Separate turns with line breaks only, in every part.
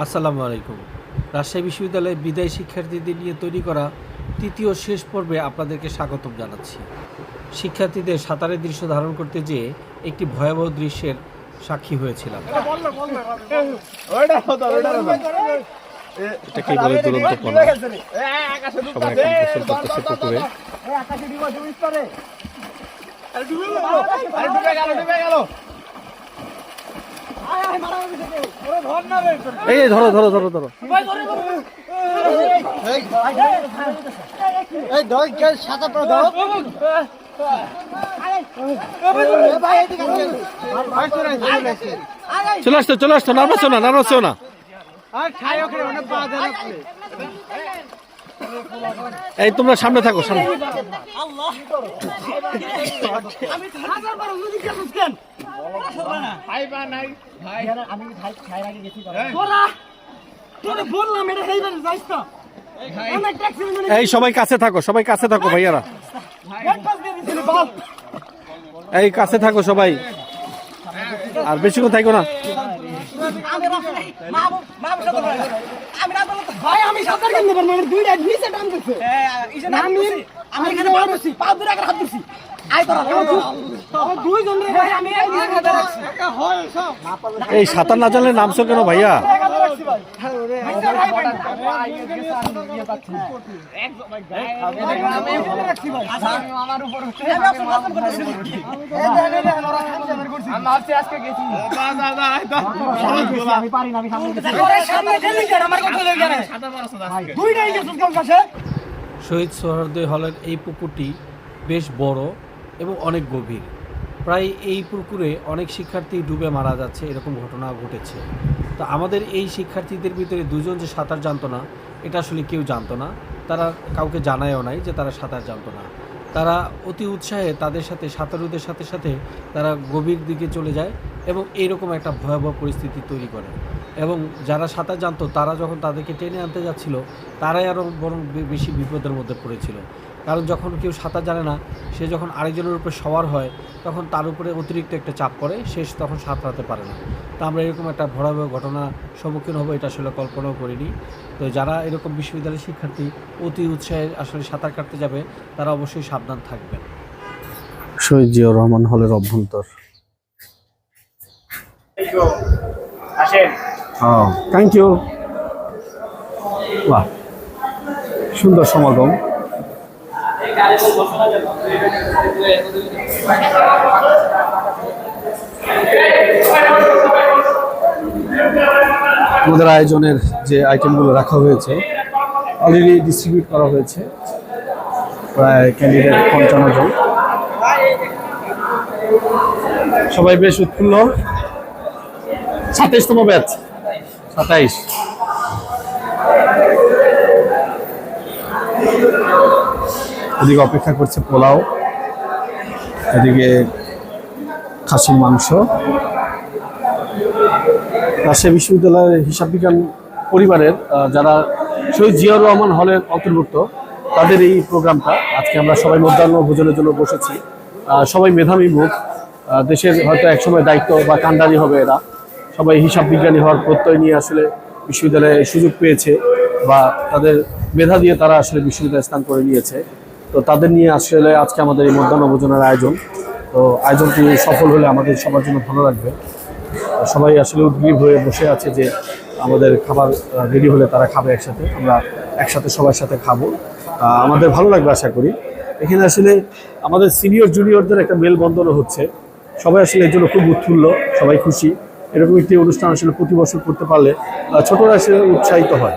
আসসালামু আলাইকুম। রাজশাহী বিশ্ববিদ্যালয়ের বিদায়ী শিক্ষার্থীদের নিয়ে তৈরি করা তৃতীয় শেষ পর্বে আপনাদেরকে স্বাগতম জানাচ্ছি। শিক্ষার্থীদের সাঁতারের দৃশ্য ধারণ করতে যেয়ে একটি ভয়াবহ দৃশ্যের সাক্ষী হয়েছিলাম।
এটাকেই বলে দুরন্ত পনা সবাই এখন গোসল করতেছে পুকুরে।
এই এই, ধরো ধরো ধরো ধরো।
এই ধর সাদা পরে ধর। চলে
আসতো চলে আসতো নার্ভাস না নার্ভাস না।
আর খাই ওখানে অনেক দেন আপনি।
এই, তোমরা সামনে থাকো, সামনে। এই, সবাই কাছে থাকো, সবাই কাছে থাকো, ভাইয়ারা। এই, কাছে থাকো সবাই। আর বেশিক্ষণ থাকো না।
ভাই আমি সাঁতার কাটতে পারব না দুইটা নিচে টান দিচ্ছে আমি আমি এখানে পা ধরছি পা ধরে একটা হাত ধরছি আই তোরা দুইজন রে ভাই আমি এই হয়
সাঁতার না জানলে নামছো কেন ভাইয়া
শহীদ সোহরদয় হলের এই পুকুরটি বেশ বড় এবং অনেক গভীর। প্রায় এই পুকুরে অনেক শিক্ষার্থী ডুবে মারা যাচ্ছে, এরকম ঘটনা ঘটেছে। তো আমাদের এই শিক্ষার্থীদের ভিতরে দুজন যে সাঁতার জানতো না, এটা আসলে কেউ জানতো না। তারা কাউকে জানায়ও নাই যে তারা সাঁতার জানতো না। তারা অতি উৎসাহে তাদের সাথে, সাঁতারুদের সাথে সাথে তারা গভীর দিকে চলে যায়। এবং এইরকম একটা ভয়াবহ পরিস্থিতি তৈরি করে। এবং যারা সাঁতার জানতো, তারা যখন তাদেরকে টেনে আনতে যাচ্ছিল, তারাই আরও বরং বেশি বিপদের মধ্যে পড়েছিল। কারণ যখন কেউ সাঁতার জানে না, সে যখন আরেকজনের উপরে সওয়ার হয়, তখন তার উপরে অতিরিক্ত একটা চাপ পড়ে, সে তখন সাঁতরাতে পারে না। তা আমরা এরকম একটা ভয়াবহ ঘটনা সম্মুখীন হব, এটা আসলে কল্পনাও করিনি। তো যারা এরকম বিশ্ববিদ্যালয়ের শিক্ষার্থী, অতি উৎসাহে আসলে সাঁতার কাটতে যাবে, তারা অবশ্যই সাবধান থাকবেন।
শহীদ জিয়াউর রহমান হলের অভ্যন্তর। থ্যাংক ইউ বাহ। সুন্দর সমাগম। আমাদের আয়োজনের যে আইটেমগুলো রাখা হয়েছে অলরেডি ডিস্ট্রিবিউট করা হয়েছে প্রায় ক্যান্ডিডেট পঞ্চান্ন জন। সবাই বেশ উৎফুল্ল। সাতাইশতম ব্যাচ সাতাইশ। এদিকে অপেক্ষা করছে পোলাও, এদিকে খাসির মাংস। রাজশাহী বিশ্ববিদ্যালয়ের হিসাব বিজ্ঞান পরিবারের যারা শহীদ জিয়াউর রহমান হলের অন্তর্ভুক্ত, তাদের এই প্রোগ্রামটা আজকে আমরা সবাই মধ্যাহ্ন ভোজনের জন্য বসেছি। সবাই মেধাবী মুখ। দেশের হয়তো একসময় দায়িত্ব বা কান্ডারি হবে এরা। সবাই হিসাব বিজ্ঞানী হওয়ার প্রত্যয় নিয়ে আসলে বিশ্ববিদ্যালয়ে সুযোগ পেয়েছে বা তাদের মেধা দিয়ে তারা আসলে বিশ্ববিদ্যালয়ে স্থান করে নিয়েছে। তো তাদের নিয়ে আসলে আজকে আমাদের এই মধ্যাহ্ন ভোজনের আয়োজন। তো আয়োজনটি সফল হলে আমাদের সবার জন্য ভালো লাগবে। সবাই আসলে উদ্গ্রীব হয়ে বসে আছে যে আমাদের খাবার রেডি হলে তারা খাবে একসাথে। আমরা একসাথে সবার সাথে খাব। আমাদের ভালো লাগবে আশা করি। এখানে আসলে আমাদের সিনিয়র জুনিয়রদের একটা মেলবন্ধনও হচ্ছে। সবাই আসলে এর জন্য খুব উৎফুল্ল, সবাই খুশি। এরকম একটি অনুষ্ঠান আসলে প্রতি বছর করতে পারলে ছোটরা আসলে উৎসাহিত হয়।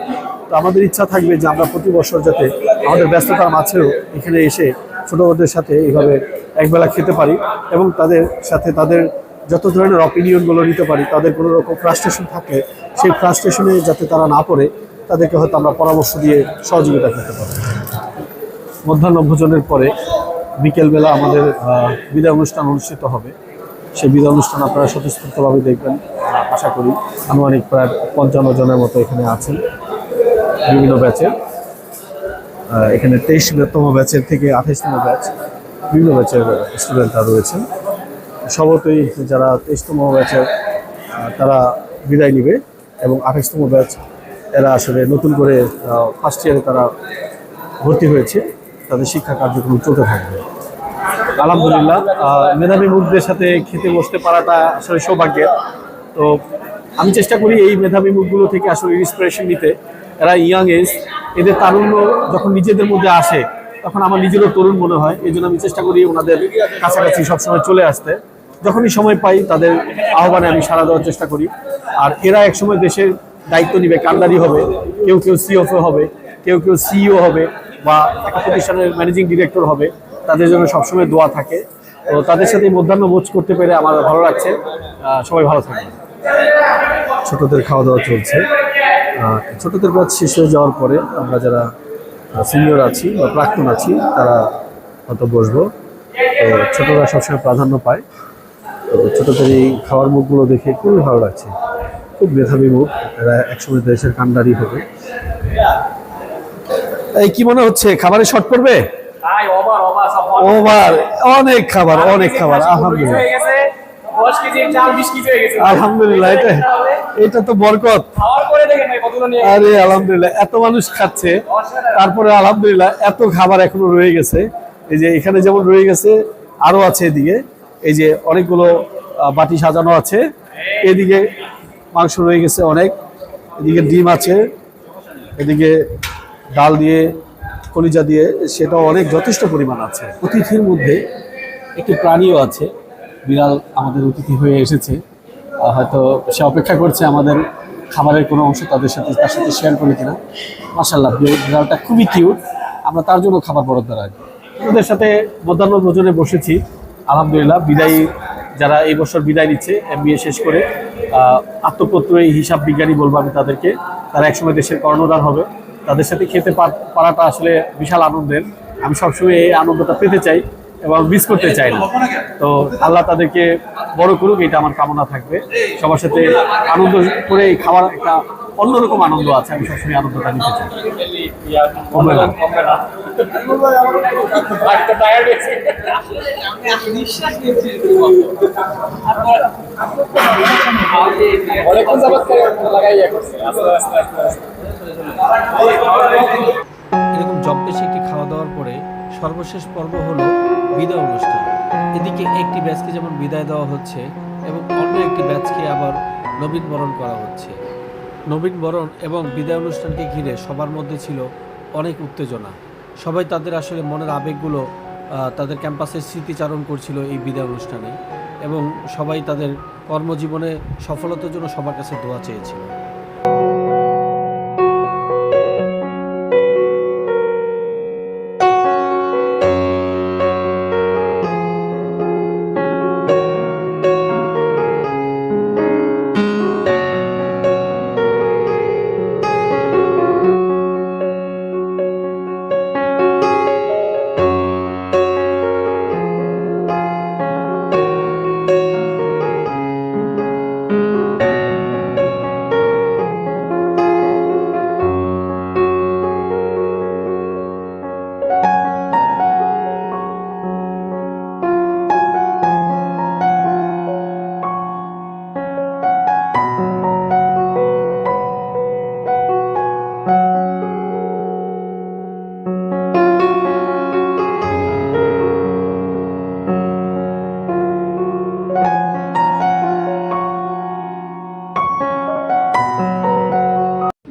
তো আমাদের ইচ্ছা থাকবে যে আমরা প্রতি বছর যাতে আমাদের ব্যস্ততার মাঝেও এখানে এসে ছোটোদের সাথে এইভাবে একবেলা খেতে পারি এবং তাদের সাথে তাদের যত ধরনের অপিনিয়নগুলো নিতে পারি, তাদের কোনো রকম ফ্রাস্ট্রেশন থাকে সেই ফ্রাস্ট্রেশনে যাতে তারা না পড়ে, তাদেরকে হয়তো আমরা পরামর্শ দিয়ে সহযোগিতা করতে পারি। মধ্যাহ্ন ভোজনের পরে বিকেলবেলা আমাদের বিদায় অনুষ্ঠান অনুষ্ঠিত হবে। সেই বিদায় অনুষ্ঠান আপনারা স্বতঃস্ফূর্তভাবে দেখবেন। আশা করি আনুমানিক প্রায় পঞ্চান্ন জনের মতো এখানে আছেন। বিভিন্ন ব্যাচের। আহ, এখানে তেইশতম ব্যাচের থেকে আঠাইশতম ব্যাচ। বিভিন্ন ব্যাচের স্টুডেন্টরা রয়েছেন। স্বভাবতই যারা তেইশতম ব্যাচের তারা বিদায় নিবে এবং আঠাশতম ব্যাচ এরা আসলে নতুন করে ফার্স্ট ইয়ারে তারা ভর্তি হয়েছে। তাদের শিক্ষা কার্যক্রম চলতে থাকবে। আলহামদুলিল্লাহ মেধাবী মুখদের সাথে খেতে বসতে পারাটা আসলে সৌভাগ্যের। তো আমি চেষ্টা করি এই মেধাবী মুখগুলো থেকে আসলে ইন্সপিরেশন নিতে। এরা ইয়াং এজ এদের তারুণ্য যখন নিজেদের মধ্যে আসে, তখন আমার নিজেরও তরুণ মনে হয়। এই জন্য আমি চেষ্টা করি ওনাদের কাছাকাছি সবসময় চলে আসতে। যখনই সময় পাই তাদের আহ্বানে আমি সাড়া দেওয়ার চেষ্টা করি। আর এরা একসময় দেশের দায়িত্ব নিবে, কান্ডারি হবে। কেউ কেউ সিওফও হবে, কেউ কেউ সিইও হবে বা একটা প্রতিষ্ঠানের ম্যানেজিং ডিরেক্টর হবে। তাদের জন্য সবসময় দোয়া থাকে। তো তাদের সাথে মধ্যাহ্ন বোঝ করতে পেরে আমার ভালো লাগছে। সবাই ভালো থাকবে ছোটদের খাওয়া দাওয়া চলছে ছোটদের কাজ শেষ হয়ে যাওয়ার পরে আমরা যারা সিনিয়র আছি বা প্রাক্তন আছি তারা হয়তো বসবো। তো ছোটরা সবসময় প্রাধান্য পায়। তো ছোটদের এই খাওয়ার মুখগুলো দেখে খুবই ভালো লাগছে। খুব মেধাবী মুখ। এরা একসময় দেশের কান্ডারি হবে। এই কি মনে হচ্ছে? খাবারে শর্ট পড়বে?
ওভার
অনেক খাবার অনেক খাবার আলহামদুলিল্লাহ।
গেছে। 10 কেজি চাল 20 কেজি গেছে।
আলহামদুলিল্লাহ এটা এটা তো বরকত। আরে আলহামদুলিল্লাহ এত মানুষ খাচ্ছে। তারপরে আলহামদুলিল্লাহ এত খাবার এখনও রয়ে গেছে। এই যে এখানে যেমন রয়ে গেছে আরও আছে এদিকে। এই যে অনেকগুলো বাটি সাজানো আছে। এদিকে মাংস রয়ে গেছে অনেক। এদিকে ডিম আছে। এদিকে ডাল দিয়ে কলিজা দিয়ে সেটাও অনেক যথেষ্ট পরিমাণ আছে। অতিথির মধ্যে একটি প্রাণীও আছে। বিড়াল আমাদের অতিথি হয়ে এসেছে। হয়তো সে অপেক্ষা করছে আমাদের খাবারের কোনো অংশ তাদের সাথে তার সাথে শেয়ার করে কিনা। মাসাল্লাহ বিড়ালটা খুবই কিউট আমরা তার জন্য খাবার বরাদ্দ রাখব ওদের সাথে মধ্যাহ্ন ভোজনে বসেছি। আলহামদুলিল্লাহ বিদায়ী যারা এই বছর বিদায় নিচ্ছে এমবিএ শেষ করে আহ, আত্মপ্রত্যয়ী হিসাব বিজ্ঞানী বলব আমি তাদেরকে তারা একসময় দেশের কর্ণধার হবে। তাদের সাথে খেতে পারাটা আসলে বিশাল আনন্দের। আমি সবসময় এই আনন্দটা পেতে চাই এবং মিস করতে চাই না। তো আল্লাহ তাদেরকে বড় করুক, এটা আমার কামনা থাকবে। সবার সাথে আনন্দ করে এই খাওয়ার একটা অন্যরকম আনন্দ আছে, আমি সবসময় আনন্দটা নিতে চাই।
এরকম জম্পেশে একটি খাওয়া দাওয়ার পরে সর্বশেষ পর্ব হলো বিদায় অনুষ্ঠান। এদিকে একটি ব্যাচকে যেমন বিদায় দেওয়া হচ্ছে এবং অন্য একটি ব্যাচকে আবার নবীন বরণ করা হচ্ছে। নবীন বরণ এবং বিদায় অনুষ্ঠানকে ঘিরে সবার মধ্যে ছিল অনেক উত্তেজনা। সবাই তাদের আসলে মনের আবেগগুলো তাদের ক্যাম্পাসের স্মৃতিচারণ করছিল এই বিদায় অনুষ্ঠানে এবং সবাই তাদের কর্মজীবনে সফলতার জন্য সবার কাছে দোয়া চেয়েছিল।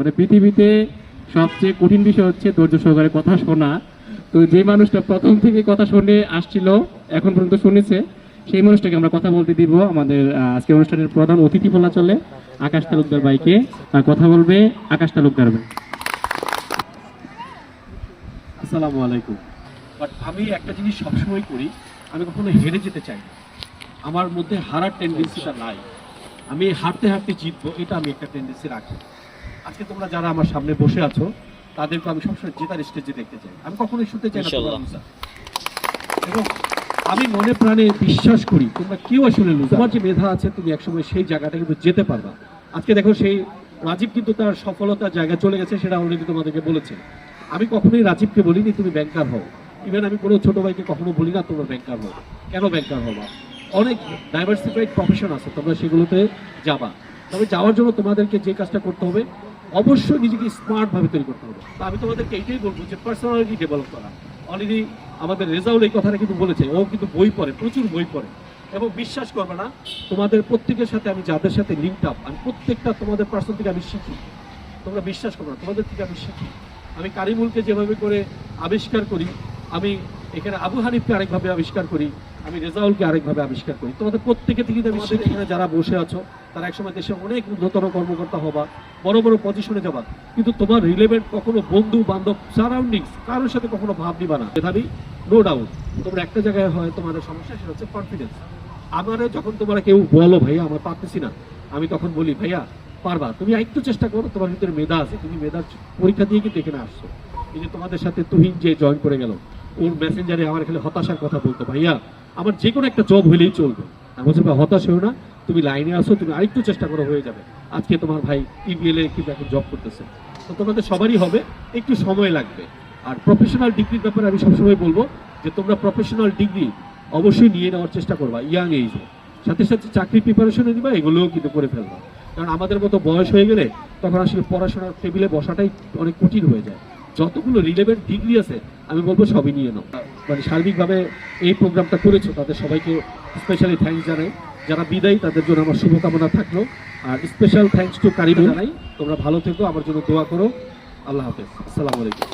মানে পৃথিবীতে সবচেয়ে কঠিন বিষয় হচ্ছে ধৈর্য সহকারে কথা শোনা। তো যে মানুষটা প্রথম থেকে কথা শুনে আসছিল এখন পর্যন্ত শুনেছে সেই মানুষটাকে আমরা কথা বলতে দিব। আমাদের আহ, আজকের অনুষ্ঠানের প্রধান অতিথি বলা চলে আকাশ তালুকদার ভাইকে কথা বলবে আকাশ তালুকদার ভাই।
আসসালামু আলাইকুম। বাট আমি একটা জিনিস সবসময় করি আমি কখনো হেরে যেতে চাই না। আমার মধ্যে হারার টেন্ডেন্সিটা নাই। আমি হারতে হারতে জিতবো এটা আমি একটা টেন্ডেন্সি রাখি। আজকে তোমরা যারা আমার সামনে বসে আছো তাদেরকে আমি সবসময় জেতার স্টেজে দেখতে চাই। আমি কখনোই শুনতে চাই না এবং আমি মনে প্রাণে বিশ্বাস করি তোমরা কেউ আসলে তোমার যে মেধা আছে তুমি একসময় সেই জায়গাটা কিন্তু যেতে পারবা। আজকে দেখো সেই রাজীব কিন্তু তার সফলতার জায়গায় চলে গেছে সেটা অলরেডি তোমাদেরকে বলেছে। আমি কখনোই রাজীবকে বলিনি তুমি ব্যাংকার হও। ইভেন আমি কোনো ছোট ভাইকে কখনো বলি না তোমরা ব্যাংকার হও। কেন ব্যাংকার হবা? অনেক ডাইভার্সিফাইড প্রফেশন আছে তোমরা সেগুলোতে যাবা।
তবে যাওয়ার জন্য তোমাদেরকে যে কাজটা করতে হবে অবশ্যই নিজেকে স্মার্ট ভাবে তৈরি করতে হবে। তো আমি তোমাদেরকে এইটাই বলব যে পার্সোনালিটি ডেভেলপ করা। অলরেডি আমাদের রেজাউল এই কথাটা কিন্তু বলেছে, ও কিন্তু বই পড়ে, প্রচুর বই পড়ে। এবং বিশ্বাস করবে না, তোমাদের প্রত্যেকের সাথে আমি যাদের সাথে লিঙ্ক আপ আমি প্রত্যেকটা তোমাদের পার্সন থেকে আমি শিখি। তোমরা বিশ্বাস করো না, তোমাদের থেকে আমি শিখি। আমি কারিমুলকে যেভাবে করে আবিষ্কার করি, আমি এখানে আবু হানিফকে আরেকভাবে আবিষ্কার করি আমি রেজাউলকে আরেকভাবে আবিষ্কার করি। তোমাদের প্রত্যেকে থেকে শিখি। এখানে যারা বসে আছো, তারা একসময় দেশে অনেক ঊর্ধ্বতন কর্মকর্তা হবা, বড় বড় পজিশনে যাবা। কিন্তু তোমার রিলেভেন্ট কখনো বন্ধু, বান্ধব সারাউন্ডিংস কারোর সাথে কখনো ভাব নিবা না। মেধাবী নো ডাউট তোমরা একটা জায়গায় হয় তোমাদের সমস্যা, সেটা হচ্ছে কনফিডেন্স আমারে যখন তোমরা কেউ বলো, ভাইয়া, আমার পারতেছি না, আমি তখন বলি, ভাইয়া, পারবা। তুমি একটু চেষ্টা করো, তোমার ভিতরে মেধা আছে, তুমি মেধার পরীক্ষা দিয়ে কিন্তু এখানে আসছো। এই যে তোমাদের সাথে তুহিন যে জয়েন করে গেল ওর মেসেঞ্জারে আমার খালি হতাশার কথা বলতো, ভাইয়া, আমার যে কোনো একটা জব হলেই চলবে। আমি বলছি, ভাই, হতাশ হয়েও না, তুমি লাইনে আসো তুমি আরেকটু চেষ্টা করো, হয়ে যাবে। আজকে তোমার ভাই ইবিএল এ কিন্তু এখন জব করতেছে। তো তোমাদের সবারই হবে, একটু সময় লাগবে। আর প্রফেশনাল ডিগ্রির ব্যাপারে আমি সবসময় বলব যে, তোমরা প্রফেশনাল ডিগ্রি অবশ্যই নিয়ে নেওয়ার চেষ্টা করবা ইয়াং এইজে সাথে সাথে চাকরি প্রিপারেশনে নিবা এগুলোও কিন্তু করে ফেলবা। কারণ আমাদের মতো বয়স হয়ে গেলে তখন আসলে পড়াশোনার টেবিলে বসাটাই অনেক কঠিন হয়ে যায়। যতগুলো রিলেভেন্ট ডিগ্রি আছে আমি বলব সবই নিয়ে নাও। মানে সার্বিকভাবে এই প্রোগ্রামটা করেছ তাদের সবাইকে স্পেশালি থ্যাঙ্কস জানাই। যারা বিদায়ী তাদের জন্য আমার শুভকামনা থাকল। আর স্পেশাল থ্যাংকস টু কারিম জানাই। তোমরা ভালো থেকো আমার জন্য দোয়া করো। আল্লাহ হাফেজ। আসসালামু আলাইকুম।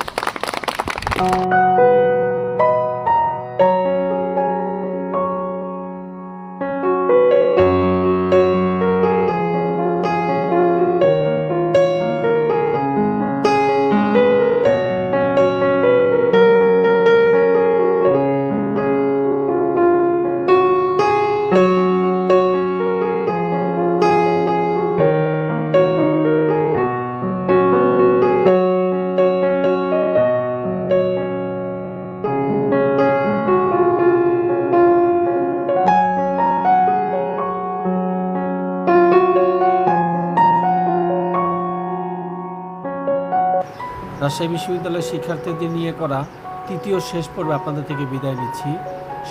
রাজশাহী বিশ্ববিদ্যালয়ের শিক্ষার্থীদের নিয়ে করা তৃতীয় শেষ পর্বে আপনাদের থেকে বিদায় নিচ্ছি।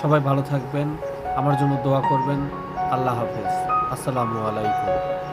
সবাই ভালো থাকবেন, আমার জন্য দোয়া করবেন। আল্লাহ হাফেজ। আসসালামু আলাইকুম।